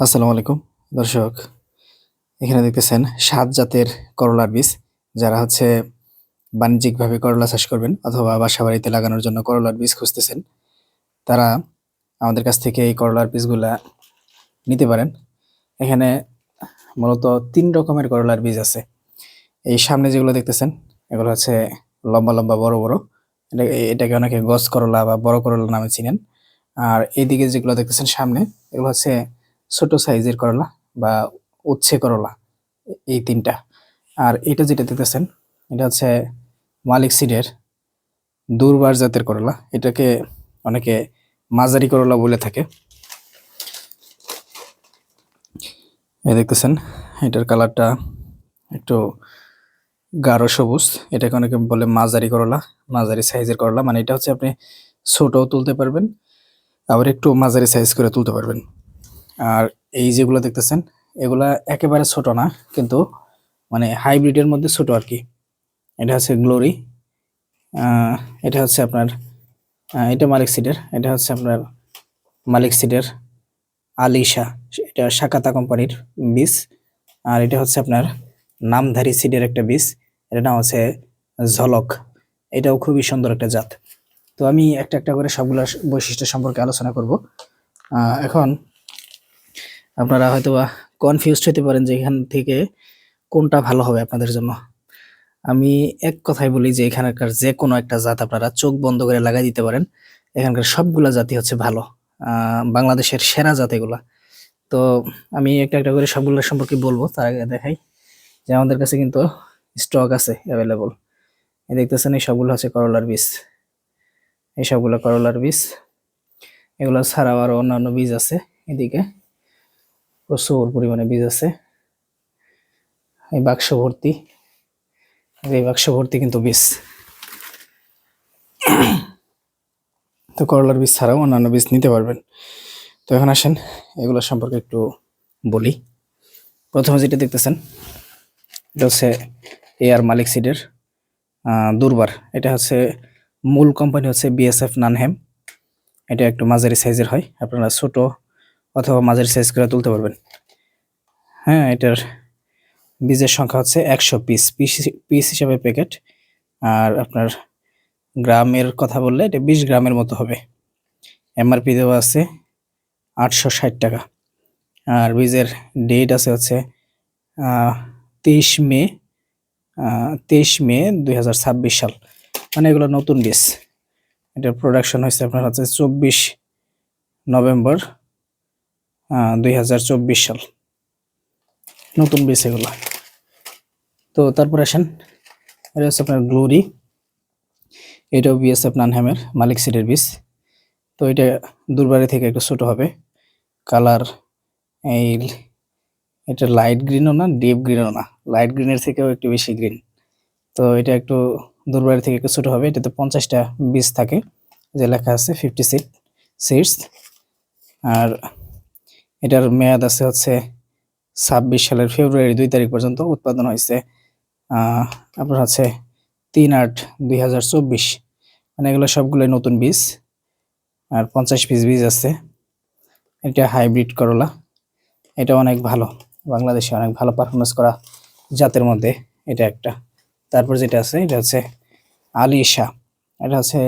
আসসালামু আলাইকুম, দর্শক। এখানে দেখতেছেন সাত জাতের করলার বীজ, যারা হচ্ছে বাণিজ্যিকভাবে করলা চাষ করবেন অথবা বাসা বাড়িতে লাগানোর জন্য করলার বীজ খুঁজতেছেন। তারা আমাদের কাছ থেকে এই করলার বীজগুলা নিতে পারেন। এখানে মূলত তিন রকমের করলার বীজ আছে। এই সামনে যেগুলো দেখতেছেন, এগুলো হচ্ছে লম্বা লম্বা বড় বড়। এটা, এটাকে অনেকে গছ করলা বা বড় করলা নামে চিনেন। আর এইদিকে যেগুলো দেখতেছেন সামনে, এগুলো হচ্ছে ছোট সাইজের করলা বা উচ্ছে করলা, এই তিনটা। আর এটা যেটা দেখতেছেন এটা হচ্ছে মালিক সিডের দুর্বার জাতের করলা। এটাকে অনেকে মাঝারি করলা বলে থাকে। দেখতেছেন, এটার কালারটা একটু গাঢ় সবুজ। এটাকে অনেকে বলে মাঝারি করলা, মাঝারি সাইজের করলা। মানে এটা হচ্ছে আপনি ছোটও তুলতে পারবেন, আবার একটু মাঝারি সাইজ করে তুলতে পারবেন। আর এই যেগুলো দেখতেছেন, এগুলা একেবারে ছোট না, কিন্তু মানে হাইব্রিডের মধ্যে ছোট আর কি এটা হচ্ছে গ্লোরি এটা হচ্ছে আপনার এটা মালিক সিডের, এটা হচ্ছে আপনার মালিক সিডের আলিশা, এটা শাকাতা কোম্পানির বীজ। আর এটা হচ্ছে আপনার নামধারী সিডের একটা বীজ, এটার নাম হচ্ছে ঝলক। এটাও খুবই সুন্দর একটা জাত। তো আমি একটা একটা করে সবগুলা বৈশিষ্ট্য সম্পর্কে আলোচনা করব। এখন আপনারা হয়তো বা কনফিউজড হতে পারেন যে এখান থেকে কোনটা ভালো হবে আপনাদের জন্য। আমি এক কথাই বলি যে এখানকার যে কোনো একটা জাত আপনারা চোখ বন্ধ করে লাগাই দিতে পারেন। এখানকার সবগুলা জাতি হচ্ছে ভালো। বাংলাদেশের সেরা জাত এগুলা। তো আমি একটা একটা করে সবগুলো সম্পর্কে বলব, তার আগে দেখাই যে আমাদের কাছে কিন্তু স্টক আছে অ্যাভেলেবল দেখতেছেন, এই সবগুলো হচ্ছে করলার বীজ। এই সবগুলো করলার বীজ। এগুলো ছাড়াও আরও অন্যান্য বীজ আছে এদিকে। প্রচুর পরিমাণে বীজ আছে। এই বাক্স ভর্তি, এই বাক্স ভর্তি কিন্তু বীজ। তো করলার বীজ ছাড়াও অন্যান্য বীজ নিতে পারবেন। তো এখন আসেন, এগুলো সম্পর্কে একটু বলি। প্রথমে যেটা দেখতেছেন, এটা হচ্ছে এয়ার মালিক সিডের দুর্বার। এটা হচ্ছে মূল কোম্পানি হচ্ছে বিএসএফ নানহেম এটা একটু মাঝারি সাইজের হয়, আপনারা ছোট অথবা মাঝের সাইজ করে তুলতে পারবেন। হ্যাঁ এটার বীজের সংখ্যা হচ্ছে একশো পিস পিস পিস হিসাবে প্যাকেট আর আপনার গ্রামের কথা বললে এটা বিশ গ্রামের মতো হবে। এমআরপি দেওয়া আছে আটশো ষাট টাকা। আর বীজের ডেট আছে হচ্ছে তেইশ মে তেইশ মে দুই হাজার ছাব্বিশ সাল। মানে এগুলো নতুন বীজ। এটার প্রোডাকশন হয়েছে আপনার হচ্ছে চব্বিশ নভেম্বর দুই হাজার চব্বিশ সাল। নতুন বীজ এগুলো। তো তারপর আসেন, এটা হচ্ছে আপনার গ্লোরি। এটাও বিএসএফ নানহ্যামের মালিক সিটের বীজ তো এটা দুর্বারি থেকে একটু ছোট হবে। কালার এই এটা লাইট গ্রিনও না, ডিপ গ্রিনও না। লাইট গ্রিনের থেকেও একটু বেশি গ্রিন। তো এটা একটু দুর্বারি থেকে একটু ছোটো হবে। এটাতে পঞ্চাশটা বীজ থাকে। যে লেখা আছে, ফিফটি সিট সিটস। আর এটার মেয়াদ আছে হচ্ছে ছাব্বিশ সালের ফেব্রুয়ারি দুই তারিখ পর্যন্ত উৎপাদন হয়েছে। আপনার হচ্ছে তিন আট দুই হাজার চব্বিশ। মানে এগুলো সবগুলোই নতুন বীজ। আর পঞ্চাশ পিস বীজ আছে। এটা হাইব্রিড করলা। এটা অনেক ভালো। বাংলাদেশে অনেক ভালো পারফরমেন্স করা জাতের মধ্যে এটা একটা। তারপর যেটা আছে, এটা হচ্ছে আলিশা। এটা হচ্ছে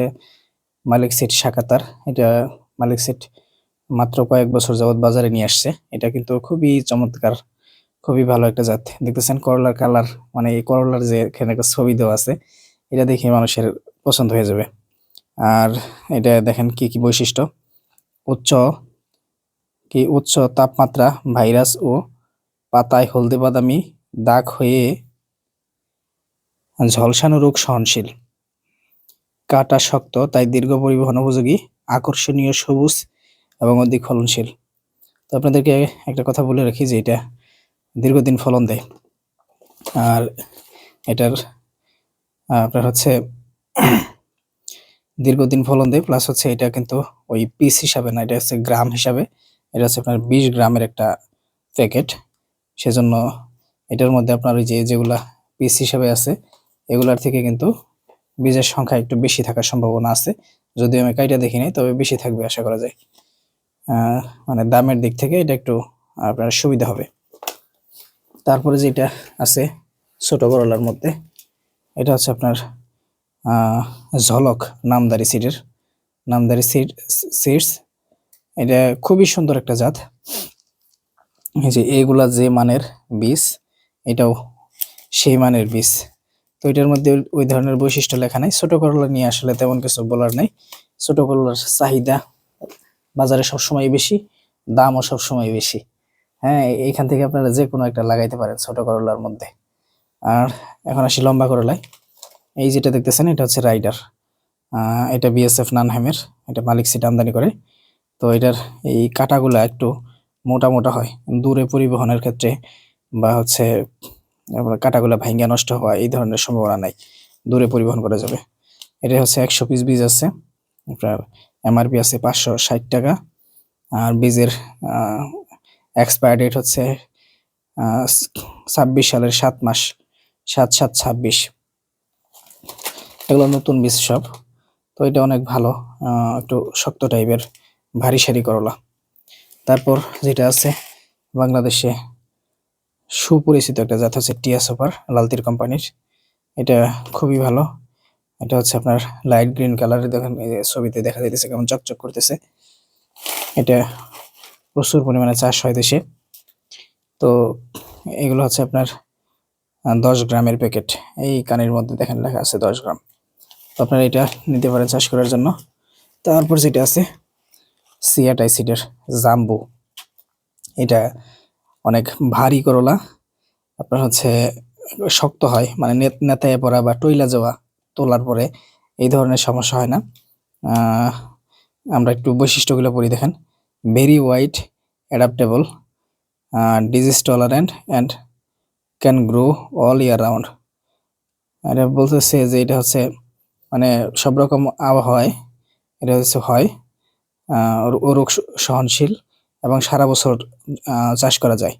মালিক সিট শাখাতার এটা মালিক সিট মাত্র কয়েক বছর যাবত বাজারে নিয়ে আসছে। এটা কিন্তু খুবই চমৎকার, খুবই ভালো একটা জাত। দেখতেছেন করলার কালার মানে এই করলার যে এখানে একটা ছবি দেওয়া আছে, এটা দেখে মানুষের পছন্দ হয়ে যাবে। আর এটা দেখেন কি কি বৈশিষ্ট্য? উচ্চ, কি উচ্চ তাপমাত্রা, ভাইরাস ও পাতায় হলদে বাদামি দাগ হয়ে ঝলসানো রোগ সহনশীল। কাটা শক্ত, তাই দীর্ঘ পরিবহন উপযোগী, আকর্ষণীয় সবুজ এবং অধিক ফলনশীল। তো আপনাদেরকে একটা কথা বলে রাখি যে এটা দীর্ঘদিন ফলন দেয়। আর এটার আপনার হচ্ছে দীর্ঘদিন ফলন দেয় প্লাস হচ্ছে এটা কিন্তু ওই পিস হিসাবে না, এটা হচ্ছে গ্রাম হিসাবে। এটা হচ্ছে আপনার বিশ গ্রামের একটা প্যাকেট সেজন্য এটার মধ্যে আপনার ওই যে যেগুলা পিস হিসাবে আছে, এগুলার থেকে কিন্তু বীজের সংখ্যা একটু বেশি থাকার সম্ভাবনা আছে। যদি আমি কাইটা দেখি নাই, তবে বেশি থাকবে আশা করা যায়। মানে দামের দিক থেকে এটা একটু আপনার সুবিধা হবে। তারপরে যেটা আছে ছোট করলার মধ্যে, এটা হচ্ছে আপনার ঝলক নামদারি সিটের নামদারি সিট সিটস এটা খুবই সুন্দর একটা জাত। এই যে এইগুলা যে মানের বীজ, এটাও সেই মানের বীজ। তো এটার মধ্যে ওই- ওই ধরনের বৈশিষ্ট্য লেখা নাই। ছোট করলা নিয়ে আসলে তেমন কিছু বলার নাই। ছোট করলার চাহিদা বাজারে সবসময় বেশি, দামও সবসময় বেশি। হ্যাঁ এইখান থেকে আপনারা যে কোনো একটা লাগাইতে পারেন ছোট করলার মধ্যে। আর এখন আসি লম্বা করলায়। এই যেটা দেখতেছেন, এটা হচ্ছে রাইডার। এটা বিএসএফ নানহামের, এটা মালিক সিট আমদানি করে। তো এটার এই কাটাগুলা একটু মোটা মোটা হয়, দূরে পরিবহনের ক্ষেত্রে বা হচ্ছে কাটাগুলা ভাঙ্গা নষ্ট হওয়া, এই ধরনের সম্ভাবনা নাই। দূরে পরিবহন করা যাবে। এটা হচ্ছে একশো পিস বীজ আছে, আপনার এমআরপি আছে পাঁচশো ষাট টাকা। আর বীজের এক্সপায়ার ডেট হচ্ছে ছাব্বিশ সালের সাত মাস, সাত সাত ছাব্বিশ। এগুলো নতুন বীজ সব। তো এটা অনেক ভালো একটু শক্ত টাইপের ভারী সারি করলা। তারপর যেটা আছে, বাংলাদেশে সুপরিচিত একটা জাত হচ্ছে টিয়া সুপার, লালতির কোম্পানির। এটা খুবই ভালো। এটা হচ্ছে আপনার লাইট গ্রিন কালারের দেখেন ছবিতে দেখা যাইতেছে কেমন চকচক করতেছে। এটা প্রচুর পরিমাণে চাষ হয় দেশে। তো এগুলো হচ্ছে আপনার দশ গ্রামের প্যাকেট এই কানের মধ্যে দেখেন লেখা আছে দশ গ্রাম। তো আপনারা এটা নিতে পারেন চাষ করার জন্য। তারপর যেটা আছে, সিয়াটাই সিডের জাম্বু। এটা অনেক ভারী করলা। আপনার হচ্ছে শক্ত হয় মানে নেত- নেতায় পড়া বা টইলা যাওয়া। তোলার পরে এই ধরনের সমস্যা হয় না। আমরা একটু বৈশিষ্ট্যগুলো পড়ি, দেখেন। Very white adaptable disease tolerant and can grow all year round এটা বলতেছে যে এটা হচ্ছে মানে সব রকম আবহাওয়ায় এটা হচ্ছে হয় ও রোগ সহনশীল এবং সারা বছর চাষ করা যায়।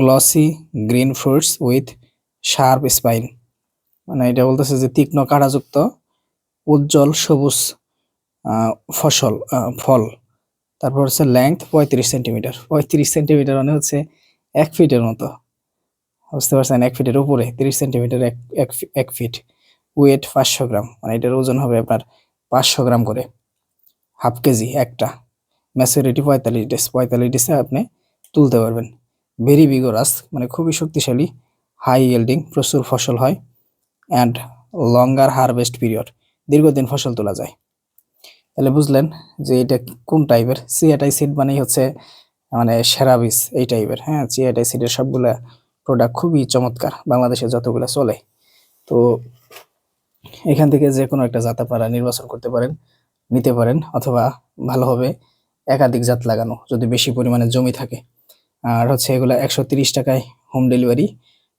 Glossy green fruits with sharp spine মানে এটা বলতেছে যে তীক্ষ্ণ কাঁটাযুক্ত, উজ্জ্বল সবুজ ফসল ফল। তারপর হচ্ছে লেংথ পঁয়ত্রিশ সেন্টিমিটার পঁয়ত্রিশ সেন্টিমিটার মানে হচ্ছে এক ফিটের মতো। বুঝতে পারছেন? এক ফিটের উপরে, তিরিশ সেন্টিমিটার এক এক ফিট। ওয়েট পাঁচশো গ্রাম। মানে এটার ওজন হবে আপনার পাঁচশো গ্রাম করে। হাফ কেজি একটা। ম্যাচুরিটি পঁয়তাল্লিশ ডেজ পঁয়তাল্লিশ ডেজে আপনি তুলতে পারবেন। ভেরি বিগোরাস মানে খুবই শক্তিশালী হাই ইয়েল্ডিং প্রচুর ফসল হয়। অ্যান্ড লঙ্গার হারভেস্ট পিরিয়ড দীর্ঘদিন ফসল তোলা যায়। তাহলে বুঝলেন যে এটা কোন টাইপের সিএটাই সিড মানেই হচ্ছে মানে সেরা বীজ এই টাইপের হ্যাঁ? সিএটাই সিডের সবগুলা প্রোডাক্ট খুবই চমৎকার, বাংলাদেশে যতগুলো চলে। তো এখান থেকে যে কোনো একটা জাত নির্বাচন করতে পারেন, নিতে পারেন, অথবা ভালো হবে একাধিক জাত লাগানো, যদি বেশি পরিমাণে জমি থাকে। আর হচ্ছে এগুলো একশো টাকায় হোম ডেলিভারি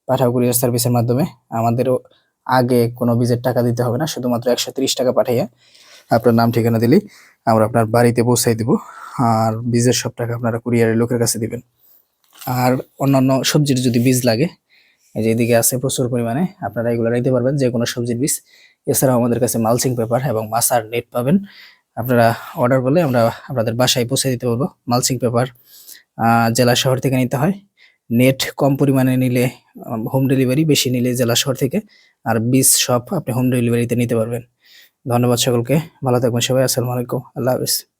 পাঠাও কুরিয়ার সার্ভিসের মাধ্যমে। আমাদেরও আগে কোনো বীজের টাকা দিতে হবে না, শুধুমাত্র একশো তিরিশ টাকা পাঠাইয়া আপনার নাম, ঠিকানা দিলেই আমরা আপনার বাড়িতে পৌঁছাই দিব। আর বীজের সব টাকা আপনারা কুরিয়ারের লোকের কাছে দিবেন। আর অন্যান্য সবজির যদি বীজ লাগে, এই যে আছে প্রচুর পরিমাণে, আপনারা এগুলো নিতে পারবেন, যে কোনো সবজির বীজ। এছাড়াও আমাদের কাছে মালচিং পেপার এবং মাসার নেট পাবেন। আপনারা অর্ডার করলে আমরা আপনাদের বাসায় পৌঁছে দিতে পারব মালচিং পেপার জেলা শহর থেকে নিতে হয়। নেট কম পরিমাণে নিলে হোম ডেলিভারি বেশি নিলে জেলা শহর থেকে, আর বীজ সব আপনি হোম ডেলিভারিতে নিতে পারবেন। ধন্যবাদ সকলকে, ভালো থাকবেন সবাই, আসসালামু আলাইকুম, আল্লাহ হাফিজ।